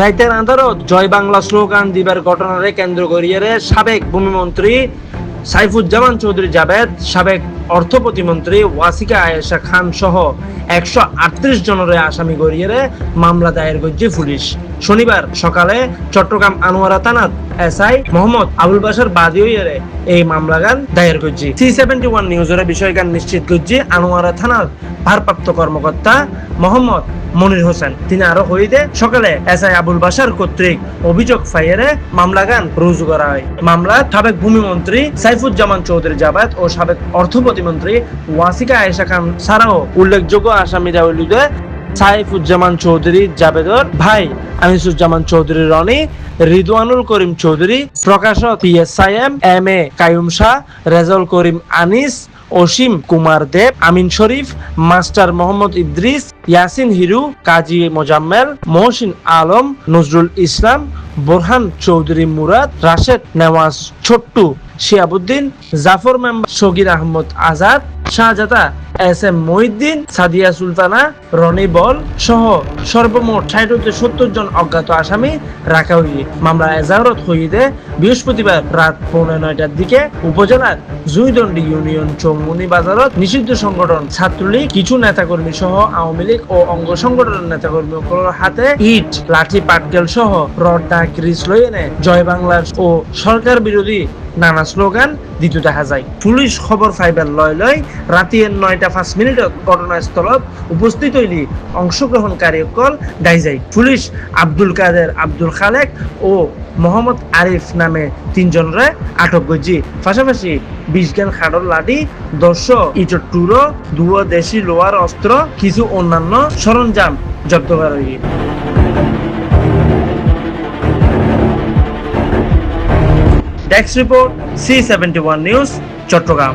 রাইতের আন্দারত জয় বাংলা স্লোগান দিবার ঘটনারে কেন্দ্র করিয়ারে সাবেক ভূমিমন্ত্রী সাইফুজ্জামান চৌধুরী জাবেদ সাবেক অর্থ প্রতিমন্ত্রী ওয়াসিকা আয়েশা খান সহ একশো আটত্রিশ জনের আসামি গড়িয়ারে মামলা দায়ের করছে পুলিশ। শনিবার সকালে চট্টগ্রাম আনোয়ারা থানাত এসআই মোহাম্মদ আবুল বাসার বাদী এই মামলাগান দায়ের করছি। সি সেভেন্টি ওয়ান নিউজের বিষয়গান নিশ্চিত করছি আনোয়ারা থানার ভারপ্রাপ্ত কর্মকর্তা মোহাম্মদ মনির হোসেন। তিনি আরও হইতে সকালে এসআই আবুল বাসার কর্তৃক অভিযোগ ফাইয়ারে মামলাগান রুজু করা হয়। মামলা সাবেক ভূমিমন্ত্রী সাইফুজ্জামান চৌধুরী জাবাদ ও সাবেক অর্থ প্রতিমন্ত্রী ওয়াসিকা আয়েশা খান ছাড়াও উল্লেখযোগ্য আসামিরা হইল সাইফুজ্জামান চৌধুরী জাবেদর ভাই, আনিসুজ্জামান চৌধুরী, রনি, রিদওয়ানুল করিম চৌধুরী, প্রকাশক PSIM M A Kayum Shah, Rezal Karim Anis, Asim Kumar Deb, Amin Sharif, master Mohammad Idris, Yasin Hiru, Kazi Mozammel, Mohsin Alam, Nazrul Islam, Borhan Chowdhury Murad, Rashed Newaz Chottu, Shiabuddin, Jafar member Sagir Ahmed Azad Shahzada, S M Mohiuddin Sadia Sultana, Roni Bal সহ সর্বমোট ষাট হতে সত্তর জন অজ্ঞাত আসামি রাখা হইয়ে মামলা এজাহরত হইতে বৃহস্পতিবার রাত পৌনে নয়টার দিকে উপজেলার জুইদন্ডি ইউনিয়ন চৌমুনি বাজারত নিষিদ্ধ সংগঠন ছাত্রলীগ, কিছু নেতাকর্মী সহ আওয়ামী লীগ ও অঙ্গ সংগঠনের নেতাকর্মী হাতে ইট, লাঠি, পাটকেল সহ রড দা ক্রিস লইনে জয় বাংলার ও সরকার বিরোধী নানা স্লোগান দিতে দেখা যায়, পুলিশ খবর ফাইবার লয় লয় রাতি নয়টা পাঁচ মিনিটত ঘটনাস্থলত উপস্থিত হইলি অংশগ্রহণকারী সকল গাই যায় পুলিশ, আব্দুল কাদের, আব্দুল খালেক ও মোহাম্মদ আরিফ নামে তিনজনরে আটক করছি। পাশাপাশি বিশ জ্ঞান খাড়র লাঠি, দশ ইটর টুরো, দুয়ো দেশি লোহার অস্ত্র, কিছু অন্যান্য সরঞ্জাম জব্দ করা হয়েছে desk report C seventy one news Chittagong